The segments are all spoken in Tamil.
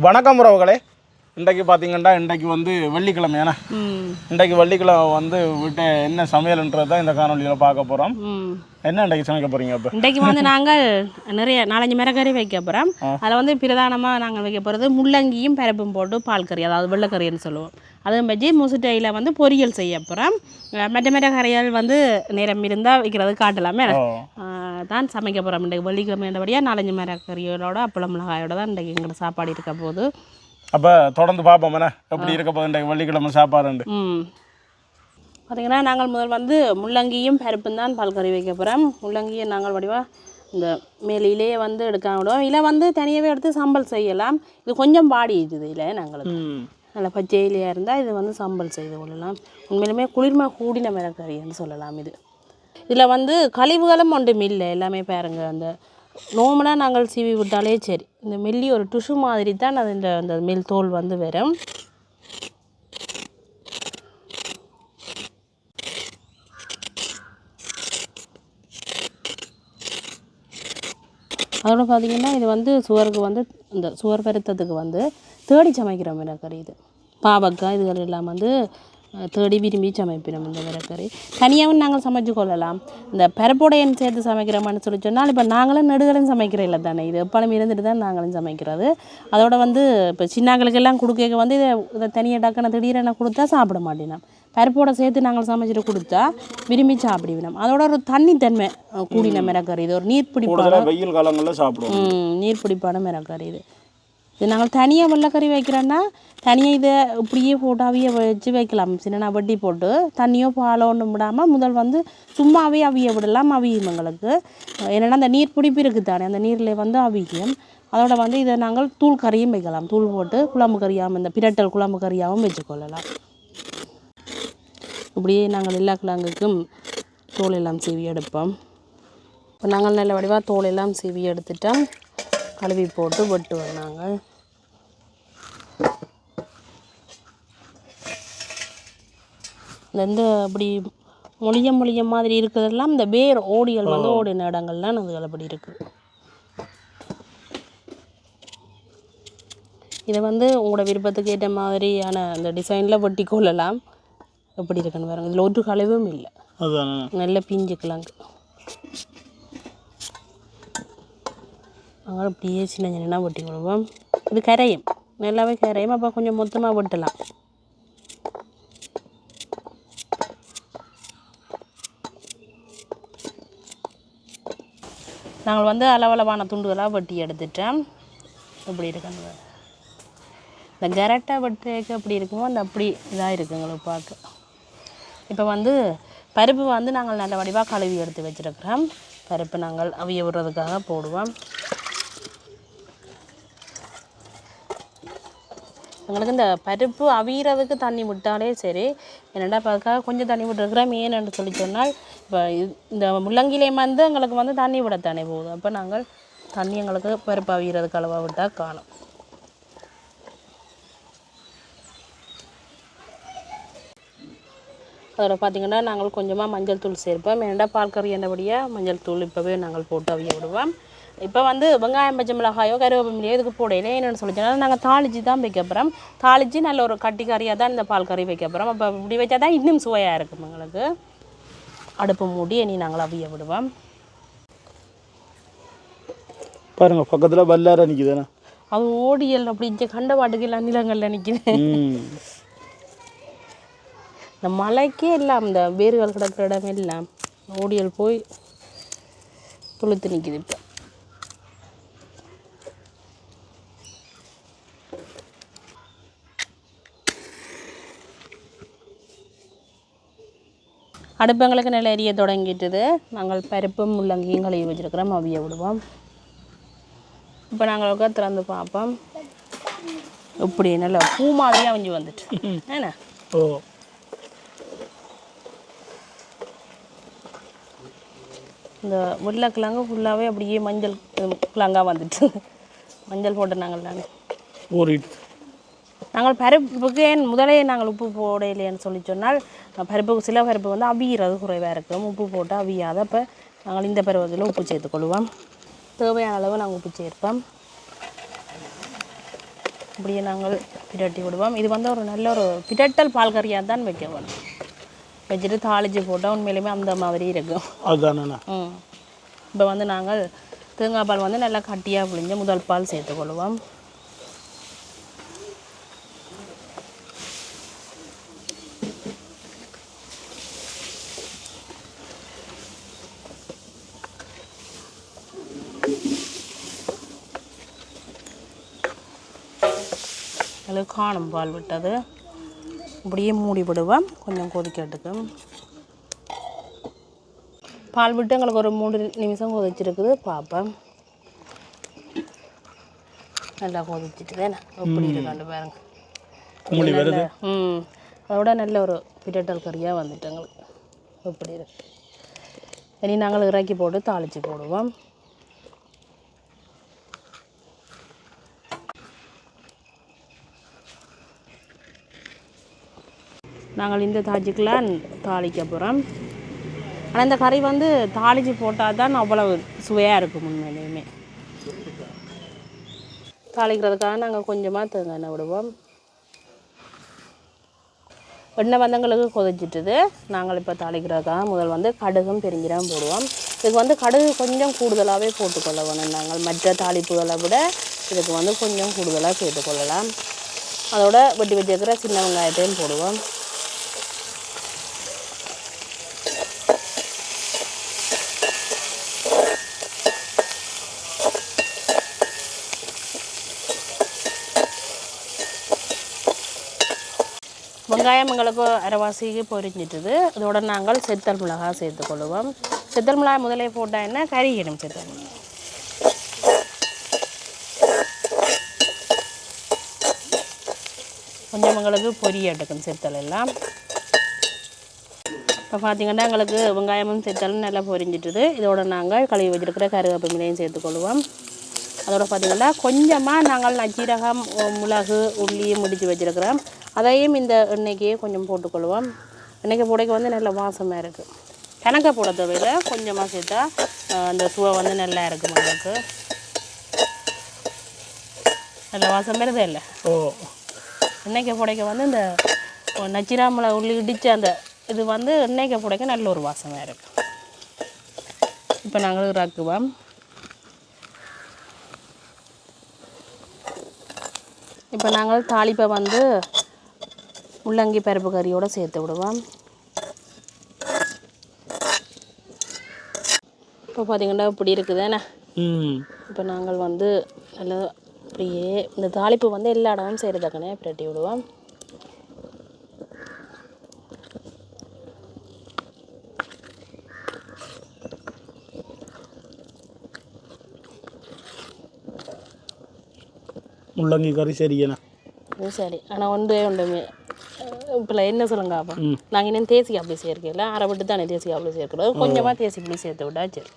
வணக்கம் உறவுகளே. இன்றைக்கு பார்த்தீங்கன்னா இன்றைக்கு வந்து வெள்ளிக்கிழமை ஏன்னா? இன்றைக்கு வெள்ளிக்கிழமை வந்து விட்டு என்ன சமையல்ன்றது தான் இந்த காணொலியில் பார்க்க போகிறோம் என்ன இன்றைக்கு சமைக்க போகிறீங்க இப்போ இன்றைக்கு வந்து நாங்கள் நிறைய நாலஞ்சு மிரக்கறி வைக்க போகிறோம் அதில் வந்து பிரதானமாக நாங்கள் வைக்க போகிறது முள்ளங்கியும் பருப்பும் போட்டு பால் கறி அதாவது வெள்ளைக்கறின்னு சொல்லுவோம். அதுவும் வச்சு முசுட்டையில் வந்து பொரியல் செய்ய போகிறோம் மற்ற மற்ற கறிகள் வந்து நேரம் இருந்தால் வைக்கிறது காட்டலாமே. தான் சமைக்க போகிறோம் இன்றைக்கு வெள்ளிக்கிழமைன்றபடியாக நாலஞ்சு மிரக்கறிகளோட அப்பளம் மிளகாயோட தான் இன்றைக்கு எங்களுக்கு சாப்பாடு இருக்க போகுது. அப்போ தொடர்ந்து பார்ப்போம் என்ன எப்படி இருக்க போகுது வெள்ளிக்கிழமை சாப்பாடுண்டு. பார்த்தீங்கன்னா நாங்கள் முதல் வந்து முள்ளங்கியும் பருப்பும் தான் பால் கறி வைக்க போகிறோம் முள்ளங்கியை நாங்கள் வடிவா இந்த மேலிலே வந்து எடுக்க விடுவோம். இல்லை வந்து தனியாகவே எடுத்து சம்பல் செய்யலாம். இது கொஞ்சம் பாடிடுது இல்லை நாங்களுக்கு. ம். நல்ல பச்சை இலையாக இருந்தால் இது வந்து சம்பல் செய்து கொள்ளலாம். உண்மையிலுமே குளிர்மை கூடின மிளகறின்னு சொல்லலாம் இது. இதில் வந்து கழிவுகளும் ஒன்றும் இல்லை. எல்லாமே பாருங்க அந்த நோமலாக நாங்கள் சீவி விட்டாலே சரி. இந்த மெல்லி ஒரு டுஷு மாதிரி தான் அது இந்த அந்த மெல் தோல் வந்து வரும். அதோட பார்த்தீங்கன்னா இது வந்து சுவருக்கு வந்து இந்த சுவர் பெருத்தத்துக்கு வந்து தேடி சமைக்கிற மிளகறி இது. பாவக்காய் இதுகள் எல்லாம் வந்து தேடி விரும்பி சமைப்பினோம் இந்த மிளகறி தனியாகவும் நாங்கள் சமைச்சு கொள்ளலாம். இந்த பருப்புடையன் சேர்த்து சமைக்கிறோம்னு சொல்லி சொன்னால் இப்போ நாங்களும் நெடுகளும் சமைக்கிற இல்லை தானே? இது எப்பளம் இருந்துட்டு தான் நாங்களும் சமைக்கிறது. அதோட வந்து இப்போ சின்னாக்களுக்கெல்லாம் கொடுக்க வந்து இதை இதை தனியாக டக்குன்னு திடீரென கொடுத்தா சாப்பிட மாட்டேனோம். பருப்போட சேர்த்து நாங்கள் சமைச்சிட்டு கொடுத்தா விரும்பி சாப்பிடுவினோம். அதோட ஒரு தண்ணித்தன்மை கூடின மிளகறி இது ஒரு நீர்ப்பிடிப்பான வெயில் காலங்களில் சாப்பிடுவோம். நீர்ப்பிடிப்பான மிளகறி இது. இது நாங்கள் தனியாக வெள்ளைக்கறி வைக்கிறோன்னா தனியாக இதை இப்படியே போட்டு அவிய வச்சு வைக்கலாம். சின்ன வட்டி போட்டு தண்ணியோ பாலோ ஒன்றும் விடாமல் முதல் வந்து சும்மாவே அவிய விடலாம் அவியும் எங்களுக்கு. என்னென்னா அந்த நீர் பிடிப்பு இருக்குது தானே அந்த நீரில் வந்து அவியும் அதோட வந்து இதை நாங்கள் தூள் கறியும் வைக்கலாம். தூள் போட்டு குழம்பு கறியாகவும் இந்த பிரட்டல் குழம்பு கறியாகவும் வச்சுக்கொள்ளலாம். இப்படியே நாங்கள் எல்லா கிழங்குக்கும் தோல் எல்லாம் சீவி எடுப்போம். இப்போ நாங்கள் நல்ல வடிவாக தோல் எல்லாம் சீவி எடுத்துட்டோம். கழுவி போட்டு வெட்டுவோம் நாங்கள் இந்த இப்படி மொழிய மொழிய மாதிரி இருக்கிறதெல்லாம் இந்த வேர் ஓடிகள் வந்து ஓடின இடங்கள்லாம் அதுகள் அப்படி இருக்குது இதை வந்து உங்களோட விருப்பத்துக்கு ஏற்ற மாதிரியான அந்த டிசைனில் வெட்டி கொள்ளலாம். எப்படி இருக்குன்னு பாருங்க. இதில் ஒரு கழிவும் இல்லை. நல்ல பிஞ்சு கிழங்கு நாங்கள் அப்படியே சின்ன சின்னதாக வெட்டி விடுவோம் இது கரையும். நல்லாவே கரையும். அப்போ கொஞ்சம் மொத்தமாக ஒட்டலாம் நாங்கள் வந்து அளவளவான துண்டுகளாக வெட்டி எடுத்துட்டோம். இப்படி இருக்குங்க. இந்த கரெக்டாக வெட்டுறதுக்கு எப்படி இருக்குமோ அந்த அப்படி இதாக இருக்குங்களுக்கு பார்க்க இப்போ வந்து பருப்பு வந்து நாங்கள் நல்ல வடிவாக கழுவி எடுத்து வச்சிருக்கிறோம். பருப்பு நாங்கள் அவிய விடுறதுக்காக போடுவோம். எங்களுக்கு இந்த பருப்பு அவியறதுக்கு தண்ணி விட்டாலே சரி. என்னடா பார்க்க கொஞ்சம் தண்ணி விட்டுருக்குறோம் ஏன்னு சொல்லி சொன்னால் இப்போ இந்த முள்ளங்கிலே வந்து எங்களுக்கு வந்து தண்ணி விடத்தானே போகுது. அப்போ நாங்கள் தண்ணி எங்களுக்கு பருப்பு அவியறதுக்கு அளவாக விட்டால் காணும். அதில் பார்த்திங்கன்னா நாங்கள் கொஞ்சமாக மஞ்சள் தூள் சேர்ப்போம். ஏன்டா பால்கறி என்னபடியாக மஞ்சள் தூள் இப்போவே நாங்கள் போட்டு அவிய விடுவோம். இப்போ வந்து வெங்காயம் பச்சை மிளகாயோ கருவேப்பிலையோ இதுக்கு போடையில என்னென்னு சொல்லி சொன்னால் நாங்கள் தாளிச்சு தான் வைக்க போகிறோம் தாளித்து நல்ல ஒரு கட்டி கறியாக தான் இந்த பால் கறி வைக்க போகிறோம் அப்போ இப்படி வச்சா தான் இன்னும் சுவையாக இருக்கும் எங்களுக்கு. அடுப்பு மூடி இனி நாங்கள் அவிய விடுவோம். பாருங்க பக்கத்தில் பல்லார நிற்குதுண்ணே அது ஓடியல் அப்படி இங்கே கண்ட பாட்டுக்கு நிலங்களில் நிற்கிது இந்த மலைக்கே எல்லாம் இந்த வேர்கள் கிடக்கிற இடம் எல்லாம் ஓடியல் போய் துளுத்து நிற்கிது இப்போ. அடுப்பங்களுக்கு நல்ல எரிய தொடங்கிட்டுது. நாங்கள் பருப்பும் முள்ளங்கியும் கழுவி வச்சிருக்கிறோம். அவிய விடுவோம். இப்போ நாங்கள் திறந்து பார்ப்போம். இப்படி நல்ல பூ மாதிரியாக அவிஞ்சு வந்துட்டு. என்ன? ஓ. இந்த உருளைக்கிழங்கு ஃபுல்லாகவே அப்படியே மஞ்சள் கிழங்கா வந்துட்டு. மஞ்சள் போட்டு நாங்கள் நாங்கள் ஊறிட்டு. நாங்கள் பருப்புக்கு ஏன் முதலே நாங்கள் உப்பு போடலையேன்னு சொல்லி சொன்னால் பருப்புக்கு சில பருப்பு வந்து அவியறது குறைவாக இருக்கும் உப்பு போட்டு அவியாத அப்போ நாங்கள் இந்த பருவத்தில் உப்பு சேர்த்துக்கொள்வோம் தேவையான அளவு நாங்கள் உப்பு சேர்ப்போம். இப்படியே நாங்கள் பிரட்டி விடுவோம். இது வந்து ஒரு நல்ல ஒரு பிரட்டல் பால் கறியாக தான் வைக்க வேணும். வச்சுட்டு தாளிச்சு போட்டால் உண்மையிலுமே அந்த மாதிரி இருக்கும். அதுதானண்ணா? ம். இப்போ வந்து நாங்கள் தேங்காய் பால் வந்து நல்லா கட்டியாக புழிஞ்சு முதல் பால் சேர்த்துக்கொள்வோம் அதில் காணும் பால் விட்டது. இப்படியே மூடி விடுவோம் கொஞ்சம் கொதிக்கிறதுக்கு பால் விட்டு எங்களுக்கு ஒரு மூணு நிமிஷம் கொதிச்சிருக்குது. பார்ப்பேன் நல்லா கொதிச்சிட்டு தானே எப்படி இருக்காண்டு பாருங்க. ம். அதோட நல்ல ஒரு பிரட்டல் கறியாக வந்துட்டு எங்களுக்கு. எப்படி இருக்கு? இனி நாங்கள் இறக்கி போட்டு தாளித்து போடுவோம். நாங்கள் இந்த தாஜிக்கெலாம் தாளிக்க போகிறோம் ஆனால் இந்த கறி வந்து தாளித்து போட்டால் தான் அவ்வளவு சுவையாக இருக்கும் உண்மையிலையுமே. தாளிக்கிறதுக்காக நாங்கள் கொஞ்சமாக தேங்காய் எண்ணெய் விடுவோம். எண்ணெய் வந்தங்களுக்கு கொதிச்சிட்டுது. நாங்கள் இப்போ தாளிக்கிறதுக்காக முதல் வந்து கடுகும் பெருஞ்சீரகம் போடுவோம். இதுக்கு வந்து கடுகு கொஞ்சம் கூடுதலாகவே போட்டுக்கொள்ள வேணும் நாங்கள். மற்ற தாளிப்புகளை விட இதுக்கு வந்து கொஞ்சம் கூடுதலாக சேர்த்துக்கொள்ளலாம் அதோட வெட்டி வச்சிருக்கிற சின்ன வெங்காயத்தையும் போடுவோம். வெங்காயம் எங்களுக்கு அரைவாசிக்கு பொரிஞ்சிட்டுது. இதோட நாங்கள் செத்தல் மிளகாய் சேர்த்துக்கொள்வோம். செத்தல் மிளகாய் முதலே போட்டால் என்ன? கறியிடும் செத்தல் மிளகாய். கொஞ்சம் எங்களுக்கு பொரியட்டுக்கும் செத்தல் எல்லாம். இப்போ பார்த்தீங்கன்னா எங்களுக்கு வெங்காயமும் செத்தலும் நல்லா பொரிஞ்சிட்டுது. இதோட நாங்கள் கழுவி வச்சிருக்கிற கருவேப்பிலையும் சேர்த்துக்கொள்வோம். அதோட பார்த்தீங்கன்னா கொஞ்சமாக நாங்கள் நச்சீரகம் மிளகு உள்ளி முடித்து வச்சிருக்கிறோம். அதையும் இந்த எண்ணெய்க்கே கொஞ்சம் போட்டுக்கொள்வோம். எண்ணெய்க்கு போடைக்கு வந்து நல்ல வாசமாக இருக்குது கணக்கை போட தேவையில்ல. கொஞ்சமாக சேர்த்தா அந்த சுவை வந்து நல்லா இருக்கும் நம்மளுக்கு நல்ல வாசம் வருதே இல்லை? ஓ. எண்ணெய்க்கு புடைக்க வந்து இந்த நச்சிராமலை உள்ளி இடித்த அந்த இது வந்து எண்ணெய்க்கு புடைக்க நல்ல ஒரு வாசமாக இருக்கும் இப்போ நாங்கள் இறக்குவோம். இப்போ நாங்கள் தாளிப்பை வந்து முள்ளங்கி பருப்பு கறியோடு சேர்த்து விடுவோம். இப்போ பார்த்தீங்கன்னா இப்படி இருக்குதானே? ம். இப்போ நாங்கள் வந்து நல்லா அப்படியே இந்த தாளிப்பு வந்து எல்லா இடமும் செய்கிறதுக்கனே பிரட்டி விடுவோம். முள்ளங்கி கறி இது சரி. ஆனால் ஒன்றே ஒன்றுமே இப்போ என்ன சொல்லுங்க அப்போ. நாங்கள் இன்னும் தேசி அப்படி சேர்க்கல. அரை விட்டு தானே தேசி அப்படி சேர்க்கிறோம் கொஞ்சமாக தேசி புளி சேர்த்து விட்டா சரி.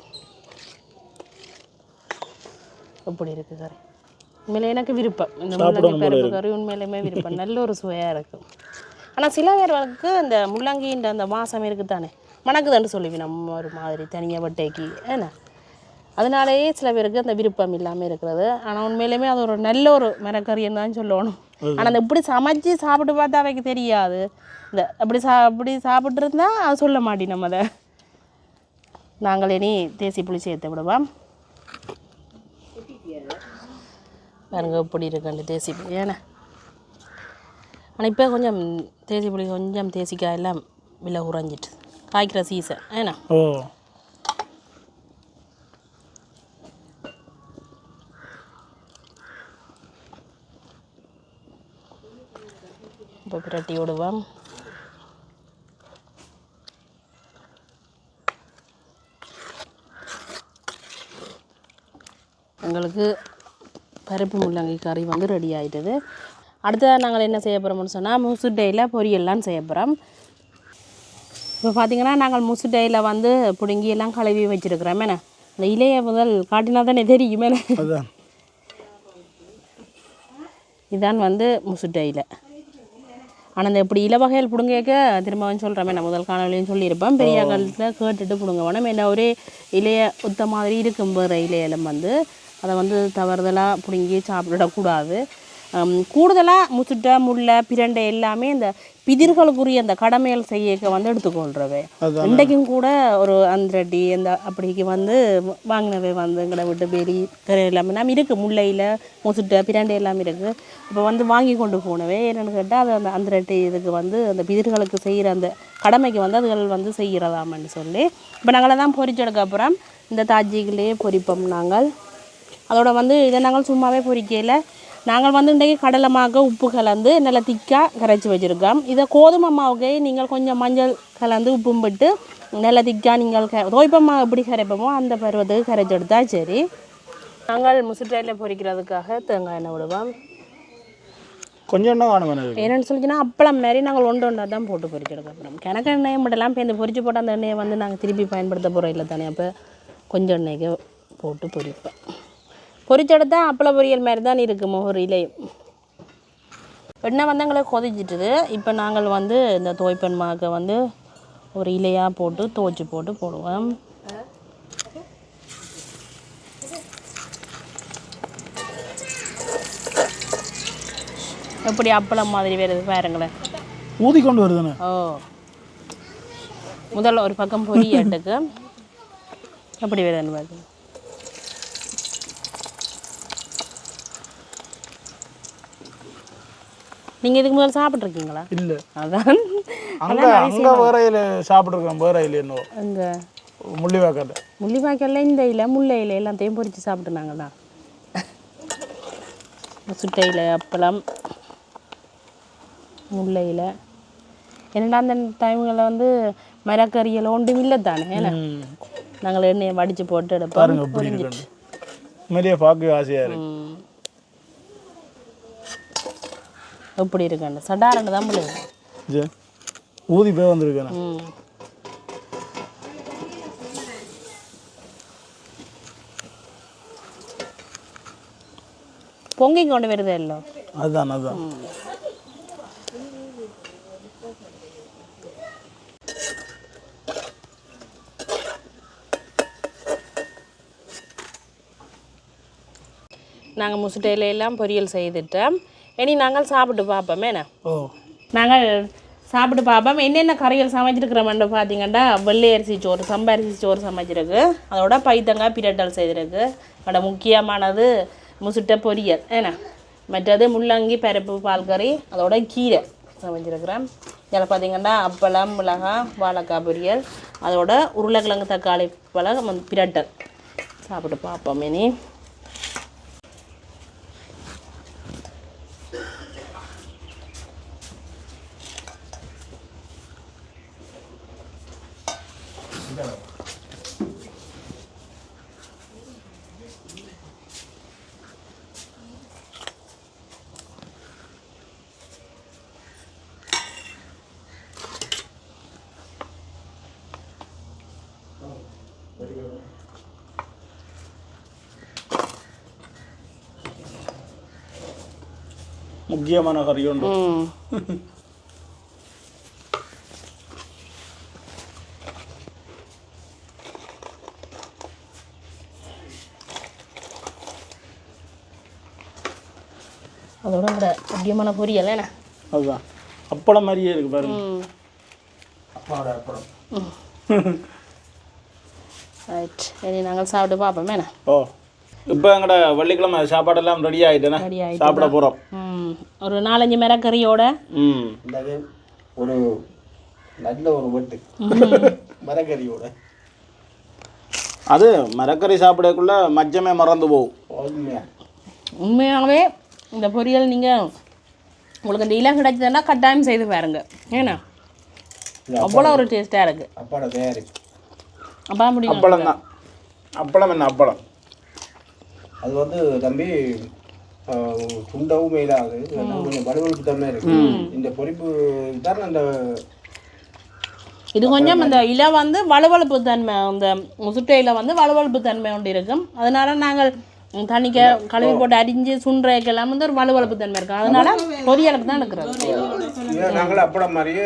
எப்படி இருக்கு கறி. உண்மையில எனக்கு விருப்பம். இந்த முள்ளங்கி பருப்பு கறி உண்மையிலுமே விருப்பம். நல்ல ஒரு சுவையாக இருக்கும் ஆனால் சில பேருக்கு இந்த முள்ளங்கின்ற அந்த வாசம் இருக்குதானே? மணக்குதுன்னு சொல்லுவி நம்ம ஒரு மாதிரி தனியாக வட்டைக்கு. ஏன்னா? அதனாலேயே சில பேருக்கு அந்த விருப்பம் இல்லாமல் இருக்கிறது. ஆனால் உண்மையிலுமே அது ஒரு நல்ல ஒரு மரக்கறின்னு தான் சொல்லணும். ஆனால் அந்த இப்படி சமைச்சு சாப்பிட்டு பார்த்தா அவைக்கு தெரியாது. இந்த அப்படி சா அப்படி சாப்பிட்டு இருந்தா அது சொல்ல மாட்டேன் நம்ம அதை. நாங்கள் இனி தேசி புளி சேர்த்து விடுவோம். பாருங்க இப்படி இருக்குண்டு தேசி புளி. ஏன்னா ஆனால் இப்போ கொஞ்சம் தேசி புளி கொஞ்சம் தேசிக்காய் எல்லாம் விலை குறைஞ்சிட்டு. காய்க்கிற சீசன் ஏன்னா ஓ. பிரட்டி விடுவோம். எங்களுக்கு பருப்பு முள்ளங்கி கறி வந்து ரெடி ஆயிட்டது. அடுத்ததாக நாங்கள் என்ன செய்ய போகிறோம்னு சொன்னால் முசுட்டையில் பொரியல்லாம் செய்ய போகிறோம் இப்போ பார்த்தீங்கன்னா நாங்கள் முசுட்டையில் வந்து பிடுங்கி எல்லாம் கழுவி வச்சுருக்கிறோம். என்ன? அந்த இலையை முதல் காட்டினா தானே தெரியுமே. அதான். இதான் வந்து முசுட்டையில் ஆனால் இந்த இப்படி இல வகைகள் பிடுங்க திரும்பவும் சொல்கிறேன் நான் முதல் காணொலியும் சொல்லியிருப்பேன். பெரியாக்களில் கேட்டுட்டு பிடுங்க வேணும் என்ன ஒரே இலைய ஒத்த மாதிரி இருக்கும் வேறு இலையிலும் வந்து. அதை வந்து தவறுதலாக பிடுங்கி சாப்பிடக்கூடாது. கூடுதலாக முசுட்டை முல்லை பிரண்டை எல்லாமே இந்த பிதிர்களுக்குரிய அந்த கடமைகள் செய்ய வந்து எடுத்துக்கொள்றவை. இன்றைக்கும் கூட ஒரு அந்திரட்டி அந்த அப்படிக்கு வந்து வாங்கினவை வந்து எங்களை விட்டு பெரி கரை எல்லாமே நம்ம இருக்குது முல்லையில் முசுட்டை பிரண்டை எல்லாமே இருக்குது இப்போ வந்து வாங்கி கொண்டு போனவே. என்னென்னு கேட்டால் அது அந்த அந்திரட்டி இதுக்கு வந்து அந்த பிதிர்களுக்கு செய்கிற அந்த கடமைக்கு வந்து அதுகள் வந்து செய்கிறதாமன்னு சொல்லி. இப்போ நாங்கள் தான் பொரிச்செடுக்க அப்புறம் இந்த தாஜிகளே பொரிப்போம் நாங்கள். அதோட வந்து இதை நாங்கள் சும்மாவே பொரிக்கையில் நாங்கள் வந்து இன்றைக்கு கடலை மாக்க உப்பு கலந்து நல்லா திக்காக கரைச்சி வச்சுருக்கோம். இதை கோதுமை மாவுக்கு நீங்கள் கொஞ்சம் மஞ்சள் கலந்து உப்பும் விட்டு நல்லா திக்காக நீங்கள் க தோய்ப்பமா எப்படி கரைப்போமோ அந்த பருவத்துக்கு கரைச்சி எடுத்தா சரி. நாங்கள் முசுட்டையில் பொரிக்கிறதுக்காக தேங்காய் எண்ணெய் விடுவோம். கொஞ்சம் என்னென்னு சொல்லிச்சுன்னா அப்பளம் மாதிரி நாங்கள் ஒன்று ஒன்றா தான் போட்டு பொரிச்செடுக்க போகிறோம் கிணக்கு எண்ணெயை மட்டும்லாம் இப்போ இந்த பொரிச்சு போட்ட அந்த எண்ணெயை வந்து நாங்கள் திருப்பி பயன்படுத்த போகிறோம் இல்லை தானே. அப்போ கொஞ்சம் எண்ணெய்க்கு போட்டு பொரிப்பேன் பொரிச்செடுத்தா அப்பள பொரியல் மாதிரி தான் இருக்குது முகரிலே. எண்ணெய் வந்து எங்களுக்கு கொதிச்சிட்டுது. இப்போ நாங்கள் வந்து இந்த தோய்ப்பன் மாக்க வந்து ஒரு இலையாக போட்டு துவைச்சி போட்டு போடுவோம். எப்படி அப்பளம் மாதிரி வருது பாருங்களேன். ஊதி கொண்டு வருதுண்ணே ஓ. முதல்ல ஒரு பக்கம் பொரியட்டுக்கு. எப்படி வருதுன்னு பாருங்க. நீங்கள் இதுக்கு முதல்ல சாப்பிட்ருக்கீங்களா இல்லை. அதான். அங்கே அங்கே வேறையில் சாப்பிட்ருக்கேன் வேறையில் இன்னும் அங்கே. முள்ளிவாக்கத்தை முள்ளிவாய்க்கல்ல இந்த இலை முல்லை இலை எல்லாத்தையும் பொரித்து சாப்பிட்டு நாங்கள் தான் சுட்டை இலை அப்பளம் முல்லை இலை. என்னடா அந்த டைம்களில் வந்து மரக்கறியில் ஒன்றும் இல்லை தானே நாங்கள் எண்ணெயை வடித்து போட்டு எடுப்போம். பார்க்க ஆசையாக இருக்கு ம். எப்படி இருக்குன்னு? சடாரண்டு தான் ஜே ஊதி போய் வந்திருக்கேன் பொங்கி கொண்டு வருதே இல்லை? அதுதான் அதுதான் நாங்கள் முசுட்டையில எல்லாம் பொரியல் செய்துட்டோம். இனி நாங்கள் சாப்பிட்டு பார்ப்போம் என்ன? ஓ. நாங்கள் சாப்பிட்டு பார்ப்போம். என்னென்ன கறிகள் சமைச்சிருக்கிறோம்னு பார்த்தீங்கன்னா வெள்ளை அரிசி சோறு சம்பா அரிசி சோறு சமைச்சிருக்கு. அதோட பைத்தங்காய் பிரட்டல் செய்திருக்கு. அதோட முக்கியமானது முசுட்டை பொரியல் ஏன்னா மற்றது முள்ளங்கி பருப்பு பால் கறி அதோட கீரை சமைச்சிருக்கிறேன். இதில் பார்த்தீங்கன்னா அப்பளம் மிளகாய் வாழைக்காய் பொரியல் அதோட உருளைக்கிழங்கு தக்காளி பழம் பிரட்டல். சாப்பிட்டு பார்ப்போம் இனி. முக்கியமான கறி உண்டு. அதோட இந்த முக்கியமான பொரியல் என்ன? அதுதான். அப்பளம் மாதிரியே இருக்கு பாருங்க அப்பாவோட அப்பளம். ரைட் இனி நாங்கள் சாப்பிட்டு பார்ப்போம். என்ன? ஓ. இப்போ எங்கட வெள்ளிக்கிழமை சாப்பாடெல்லாம் ரெடி ஆகிட்டேனே ரெடி ஆயிட்டு சாப்பிட போகிறோம் ம். ஒரு நாலஞ்சு மிரக்கறியோட? ஒரு நல்ல ஒரு வெட்டு. மரக்கறியோட. அது மரக்கறி சாப்பிடக்குள்ள மஜ்ஜமே மறந்து போகும். உண்மையா? உண்மையாகவே இந்த பொரியல் நீங்கள் உங்களுக்கு இந்த இலை கிடைச்சதுன்னா கட்டாயம் செய்து பாருங்க. ஏன்னா? அவ்வளோ ஒரு டேஸ்ட்டாக இருக்குது அப்பாட தயாரிப்பு அப்பா முடியும்? அப்பளம் தான். அப்பளம் என்ன அப்பளம்? அது வந்து தம்பி ஆஹ், சுண்டவும் மேலாது. கொஞ்சம் வலுவழுப்பு தன்மை இருக்கு இந்த பொறிப்பு தான் அந்த இது கொஞ்சம் இந்த இலை வந்து வலுவழுப்பு தன்மை அந்த முசுட்டையில் வந்து வலுவழுப்பு தன்மை ஒன்று இருக்கும். அதனால நாங்கள் தண்ணிக்க கழுவி போட்டு அரிஞ்சு சுண்டுறதுக்கெல்லாம் வந்து ஒரு வலுவழுப்பு தன்மை இருக்கும் அதனால பொரியலுக்கு தான் எடுக்கிறது. இதை நாங்கள் அப்படம் மாதிரியே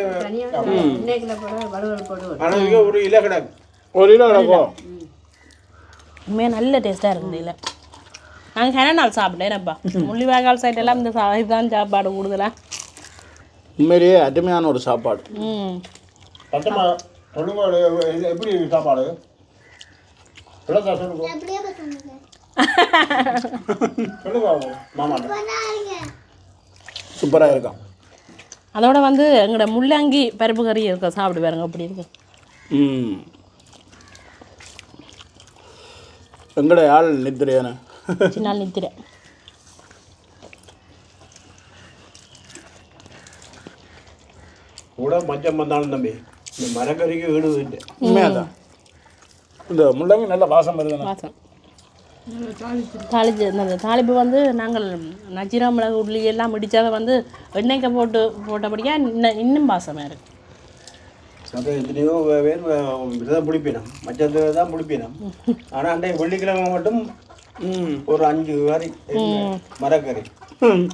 ஒரு இலை கிடக்கு. ஒரு கிலோ கிடக்கும். உண்மையாக நல்ல டேஸ்ட்டாக இருக்குது இலை. நாங்கள் கன நாள் சாப்பிட்டேனப்பா முள்ளிவாய்க்கால் சைட் எல்லாம் இந்த சா இதுதான் சாப்பாடு கூடுதலா? உண்மையிலேயே அருமையான ஒரு சாப்பாடு. ம். எப்படி சாப்பாடு? சூப்பராக இருக்கும் அதோட வந்து எங்களோட முள்ளங்கி பருப்பு கறி இருக்க சாப்பிடு பாருங்க அப்படி இருக்கு. ம். எங்கட ஆள் நித்திரையான சின்ன நாள் நித்திரை கூட மச்சம் வந்தாலும் தம்பி இந்த மரக்கறிக்கு வீடு இல்லை உண்மையாதான் இந்த முள்ளங்கி நல்ல வாசம் வருதுண்ணா. வாசம். தாளிச்சு அந்த தாளிப்பு வந்து நாங்கள் நஜீரா மிளகு உள்ளி எல்லாம் முடிச்சதை வந்து எண்ணெய்க்கு போட்டு போட்டபடியாக இன்னும் இன்னும் வாசமாக இருக்கு. அது எத்தனையோ பேர் விரதம் பிடிப்பினம் மச்சத்தை தான் பிடிப்பினம் ஆனால் அன்றைய வெள்ளிக்கிழமை மட்டும் ஒரு அஞ்சு கறி மரக்கறி. ம்.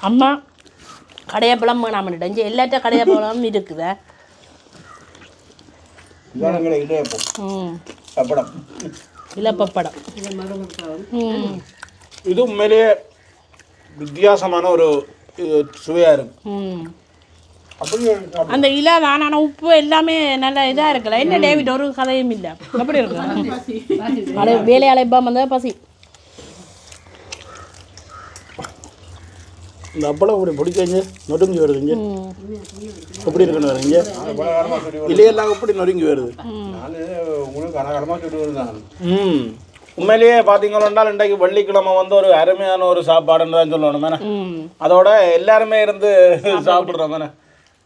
அம்மா கடையப்பழம் வேணாமன்னுட்டு இங்கே எல்லாட்ட கடையப்பழம் இருக்குதே பப்படம் இலப்பப்படம் ம். இது உண்மையிலேயே வித்தியாசமான ஒரு இது, சுவையா இருக்கு. ம். அப்படி அந்த இலை தான் ஆனால் உப்பு எல்லாமே நல்ல இதாக இருக்குல்ல. என்ன டேவிட் ஒரு கதையும் இல்லை. எப்படி இருக்கு? அலை வேலை அழைப்பாம வந்தா பசி. இந்த அப்பளம் இப்படி பிடிக்கங்க நொறுங்கி வருதுங்க. எப்படி இருக்குன்னு வருங்க இலையெல்லாம் எப்படி நொறுங்கி வருது? ம். உண்மையிலேயே பார்த்தீங்கன்னா இன்றைக்கு வெள்ளிக்கிழமை வந்து ஒரு அருமையான ஒரு சாப்பாடுன்னு தான் சொல்லணும் மேனே ம். அதோட எல்லாருமே இருந்து சாப்பிட்றோம் மேனே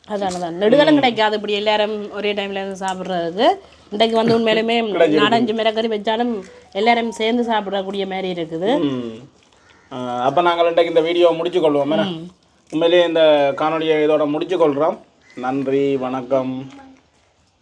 அதான் அதான். நெடுகலம் கிடைக்காது இப்படி எல்லாரும் ஒரே டைம்ல இருந்து சாப்பிட்றதுக்கு இன்றைக்கு வந்து உண்மையிலுமே நாலஞ்சு மிளகறி வச்சாலும் எல்லாரும் சேர்ந்து சாப்பிடக்கூடிய மாதிரி இருக்குது. அப்போ நாங்கள் இன்றைக்கு இந்த வீடியோவை முடிச்சு கொள்வோம் உண்மையிலேயே இந்த காணொலியை இதோட முடிச்சு கொள்கிறோம் நன்றி வணக்கம்.